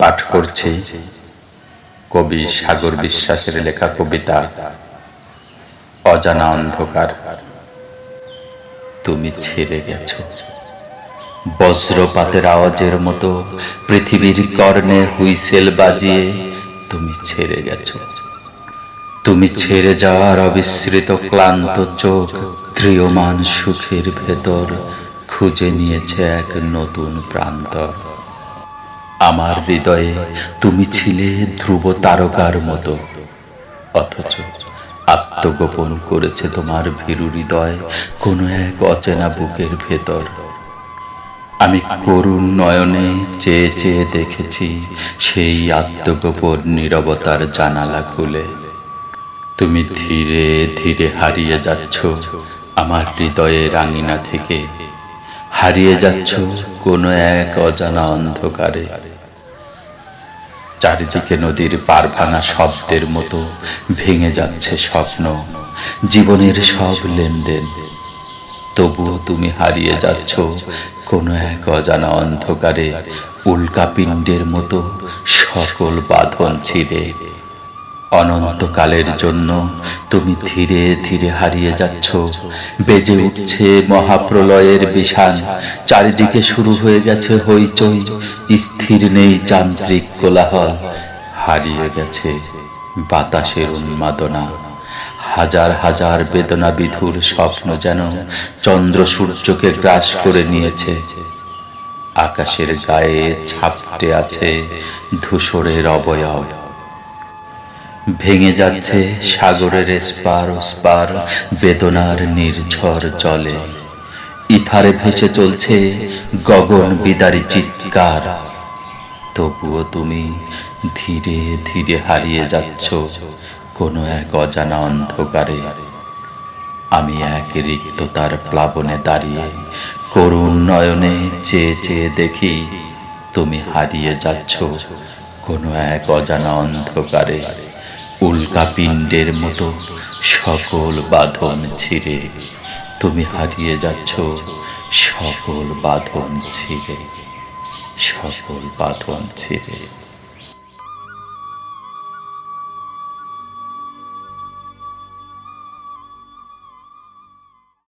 পাঠ করছি কবি সাগর বিশ্বাসের লেখা কবিতা, অজানা অন্ধকার। তুমি ছেড়ে গেছ। বজ্রপাতের আওয়াজের মতো পৃথিবীর কর্ণে হুইসেল বাজিয়ে তুমি ছেড়ে গেছ। তুমি ছেড়ে যাওয়ার অবিস্মৃত ক্লান্ত চোখ ত্রিয়মান সুখের ভেতর খুঁজে নিয়েছে এক নতুন প্রান্তর। আমার হৃদয়ে তুমি ছিলে ধ্রুব তারকার মতো। অথচ আত্মগোপন করেছে তোমার ভীরু হৃদয় কোনো এক অচেনা বুকের ভেতর। আমি করুণ নয়নে চেয়ে চেয়ে দেখেছি সেই আত্মগোপন নীরবতার জানালা খুলে। তুমি ধীরে ধীরে হারিয়ে যাচ্ছ আমার হৃদয়ের আঙিনা থেকে। হারিয়ে যাচ্ছ কোনো এক অজানা অন্ধকারে। চারিদিকে নদীর পার ভাঙা শব্দের মতো ভেঙে যাচ্ছে স্বপ্ন, জীবনের সব লেনদেন। তবুও তুমি হারিয়ে যাচ্ছ কোনো এক অজানা অন্ধকারে, উল্কাপিণ্ডের মতো সকল বাঁধন ছিঁড়ে। অনন্তকালের জন্য তুমি ধীরে ধীরে হারিয়ে যাচ্ছ। বেজে উঠছে মহাপ্রলয়ের বিষাণ চারিদিকে শুরু হয়ে গেছে হইচই। স্থির নেই যান্ত্রিক কোলাহল। হারিয়ে গেছে বাতাসের উন্মাদনা। হাজার হাজার বেদনা বিধুর স্বপ্ন যেন চন্দ্র সূর্যকে গ্রাস করে নিয়েছে। আকাশের গায়ে ছাপটে আছে ধূসরের অবয়ব। ভেঙে যাচ্ছে সাগরের স্পার স্পার বেদনার নির্ঝর জলে। ইথারে ভেসে চলছে গগন বিদারী চিৎকার। তবুও তুমি ধীরে ধীরে হারিয়ে যাচ্ছ কোনো এক অজানা অন্ধকারে। আমি এক রিক্ততার প্লাবনে দাঁড়িয়ে করুণ নয়নে চেয়ে চেয়ে দেখি তুমি হারিয়ে যাচ্ছ কোনো এক অজানা অন্ধকারে। উল্কাপিণ্ডের মতো সকল বাঁধন ছিঁড়ে তুমি হারিয়ে যাচ্ছ সকল বাঁধন ছিঁড়ে সকল বাঁধন ছিঁড়ে।